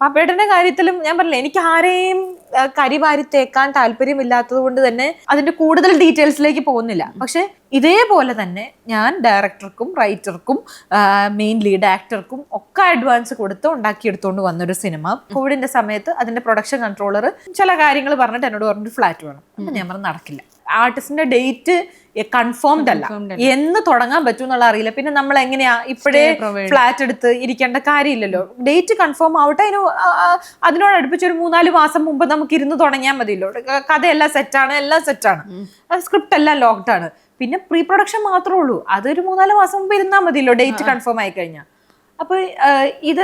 പാപ്പേട്ടന്റെ കാര്യത്തിലും ഞാൻ പറഞ്ഞില്ല എനിക്ക് ആരെയും കരി കരിവാരി തേക്കാൻ താല്പര്യമില്ലാത്തത് കൊണ്ട് തന്നെ അതിന്റെ കൂടുതൽ ഡീറ്റെയിൽസിലേക്ക് പോകുന്നില്ല. പക്ഷെ ഇതേപോലെ തന്നെ ഞാൻ ഡയറക്ടർക്കും റൈറ്റർക്കും മെയിൻ ലീഡ് ആക്ടർക്കും ഒക്കെ അഡ്വാൻസ് കൊടുത്ത് ഉണ്ടാക്കിയെടുത്തുകൊണ്ട് വന്നൊരു സിനിമ. കോവിഡിന്റെ സമയത്ത് അതിന്റെ പ്രൊഡക്ഷൻ കൺട്രോളർ ചില കാര്യങ്ങൾ പറഞ്ഞിട്ട് എന്നോട് പറഞ്ഞിട്ട് ഫ്ലാറ്റ് വേണം. ഞാൻ പറഞ്ഞു നടക്കില്ല. ആർട്ടിസ്റ്റിന്റെ ഡേറ്റ് കൺഫേംഡ് അല്ല. എന്ന് തുടങ്ങാൻ പറ്റും എന്നുള്ള അറിയില്ല. പിന്നെ നമ്മൾ എങ്ങനെയാ ഇപ്പോഴേ ഫ്ലാറ്റ് എടുത്ത് ഇരിക്കേണ്ട കാര്യമില്ലല്ലോ. ഡേറ്റ് കൺഫേം ആവട്ടെ. അതിന് ആ, ആ, അതിനോട് അടുപ്പിച്ച് ഒരു മൂന്നാൽ മാസം മുമ്പ് നമുക്ക് ഇരുന്ന് തുടങ്ങിയാൽ മതിയല്ലോ. കഥയെല്ലാം സെറ്റാണ് എല്ലാം സെറ്റാണ് സ്ക്രിപ്റ്റ് എല്ലാം ലോക്ക്ഡ് ആണ്. പിന്നെ പ്രീ പ്രൊഡക്ഷൻ മാത്രമേ ഉള്ളൂ. അതൊരു മൂന്നാൽ മാസം മുമ്പ് ഇരുന്നാൽ മതിയല്ലോ ഡേറ്റ് കൺഫേം ആയി കഴിഞ്ഞാൽ അപ്പൊ ഇത്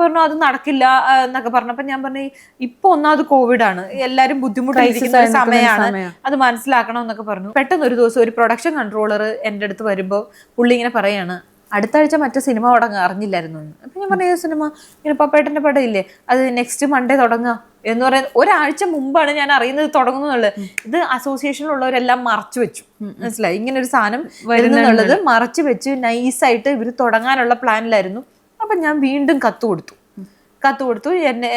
പറഞ്ഞു അത് നടക്കില്ല എന്നൊക്കെ പറഞ്ഞപ്പോ ഞാൻ പറഞ്ഞു ഇപ്പൊ ഒന്നാമത് കോവിഡ് ആണ് എല്ലാരും ബുദ്ധിമുട്ടായിരിക്കുന്ന ഒരു സമയമാണ് അത് മനസ്സിലാക്കണം എന്നൊക്കെ പറഞ്ഞു. പെട്ടെന്ന് ഒരു ദിവസം ഒരു പ്രൊഡക്ഷൻ കൺട്രോളർ എന്റെ അടുത്ത് വരുമ്പോൾ പുള്ളി ഇങ്ങനെ പറയാണ് അടുത്ത ആഴ്ച മറ്റേ സിനിമ തുടങ്ങുക അറിഞ്ഞില്ലായിരുന്നു എന്ന്. അപ്പൊ ഞാൻ പറഞ്ഞ സിനിമ ഇങ്ങനെ പപ്പേട്ടന്റെ പടം ഇല്ലേ അത് നെക്സ്റ്റ് മൺഡേ തുടങ്ങുക എന്ന് പറയുന്നത് ഒരാഴ്ച മുമ്പാണ് ഞാൻ അറിയുന്നത് തുടങ്ങുന്നുള്ളത് ഇത് അസോസിയേഷനിലുള്ളവരെല്ലാം മറച്ചു വെച്ചു. മനസ്സിലായി? ഇങ്ങനെ ഒരു സാധനം വരുന്നുള്ളത് മറച്ചു വെച്ച് നൈസായിട്ട് ഇവർ തുടങ്ങാനുള്ള പ്ലാനിലായിരുന്നു അപ്പൊ ഞാൻ വീണ്ടും കത്ത് കൊടുത്തു. കത്ത് കൊടുത്തു. എന്നെ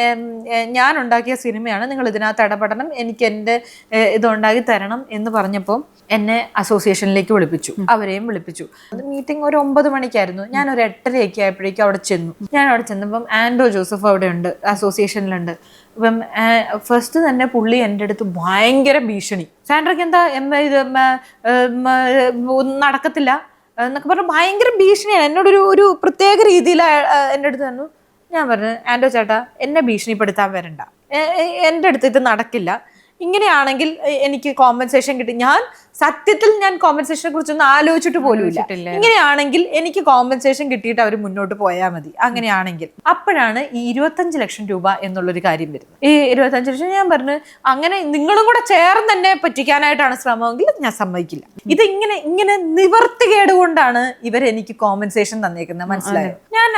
ഞാൻ ഉണ്ടാക്കിയ സിനിമയാണ് നിങ്ങൾ ഇതിനകത്ത് ഇടപെടണം എനിക്ക് എന്റെ ഇതുണ്ടാക്കി ഇത് ഉണ്ടാക്കി തരണം എന്ന് പറഞ്ഞപ്പോൾ എന്നെ അസോസിയേഷനിലേക്ക് വിളിപ്പിച്ചു. അവരെയും വിളിപ്പിച്ചു. മീറ്റിംഗ് ഒരു ഒമ്പത് മണിക്കായിരുന്നു. ഞാൻ ഒരു എട്ടരയൊക്കെ ആയപ്പോഴേക്കും അവിടെ ചെന്നു. ഞാൻ അവിടെ ചെന്നപ്പം ആൻഡോ ജോസഫ് അവിടെ ഉണ്ട് അസോസിയേഷനിലുണ്ട്. അപ്പം ഫസ്റ്റ് തന്നെ പുള്ളി എന്റെ അടുത്ത് ഭയങ്കര ഭീഷണി. സാൻഡ്രയ്ക്ക് എന്താ ഇത് നടക്കത്തില്ല. എന്നൊക്കെ പറഞ്ഞ് ഭയങ്കര ഭീഷണിയാണ്. എന്നോടൊരു ഒരു പ്രത്യേക രീതിയിൽ എന്റെ അടുത്ത് തന്നു ഞാൻ പറഞ്ഞു ആൻഡോ ചേട്ടാ എന്നെ ഭീഷണിപ്പെടുത്താൻ വരണ്ട. എന്റെ അടുത്ത് ഇത് നടക്കില്ല. ഇങ്ങനെയാണെങ്കിൽ എനിക്ക് കോമ്പൻസേഷൻ കിട്ടി. ഞാൻ സത്യത്തിൽ ഞാൻ കോമ്പൻസേഷനെ കുറിച്ചൊന്നും ആലോചിച്ചിട്ട് പോലും ഇല്ല. ഇങ്ങനെയാണെങ്കിൽ എനിക്ക് കോമ്പൻസേഷൻ കിട്ടിയിട്ട് അവർ മുന്നോട്ട് പോയാൽ മതി. അങ്ങനെയാണെങ്കിൽ. അപ്പോഴാണ് ഈ ഇരുപത്തഞ്ച് ലക്ഷം രൂപ എന്നുള്ളൊരു കാര്യം വരുന്നത്. ഈ ഇരുപത്തഞ്ച് ലക്ഷം ഞാൻ പറഞ്ഞു അങ്ങനെ നിങ്ങളും കൂടെ ചേർന്ന് തന്നെ പറ്റിക്കാനായിട്ടാണ് ശ്രമമെങ്കിൽ ഞാൻ സമ്മതിക്കില്ല. ഇത് ഇങ്ങനെ ഇങ്ങനെ നിവർത്തികേട് കൊണ്ടാണ് ഇവർ എനിക്ക് കോമ്പൻസേഷൻ തന്നേക്കുന്നത്. മനസ്സിലായോ? ഞാൻ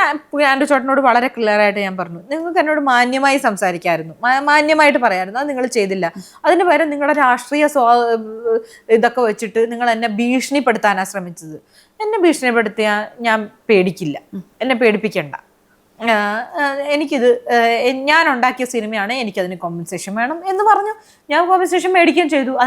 ആൻഡ്രു ചേട്ടനോട് വളരെ ക്ലിയർ ആയിട്ട് ഞാൻ പറഞ്ഞു. നിങ്ങൾക്ക് എന്നോട് മാന്യമായി സംസാരിക്കായിരുന്നു. മാന്യമായിട്ട് പറയായിരുന്നു. അത് നിങ്ങൾ ചെയ്തില്ല. അതിന് പകരം നിങ്ങളുടെ രാഷ്ട്രീയ സ്വാ ഇതൊക്കെ വെച്ചിട്ട് നിങ്ങൾ എന്നെ ഭീഷണിപ്പെടുത്താനാണ് ശ്രമിച്ചത് എന്നെ ഭീഷണിപ്പെടുത്തിയ ഞാൻ പേടിക്കില്ല. എന്നെ പേടിപ്പിക്കണ്ട. എനിക്കിത് ഞാൻ ഉണ്ടാക്കിയ സിനിമയാണ് എനിക്കതിന് കോമ്പൻസേഷൻ വേണം എന്ന് പറഞ്ഞു. ഞാൻ കോമ്പൻസേഷൻ മേടിക്കുകയും ചെയ്തു.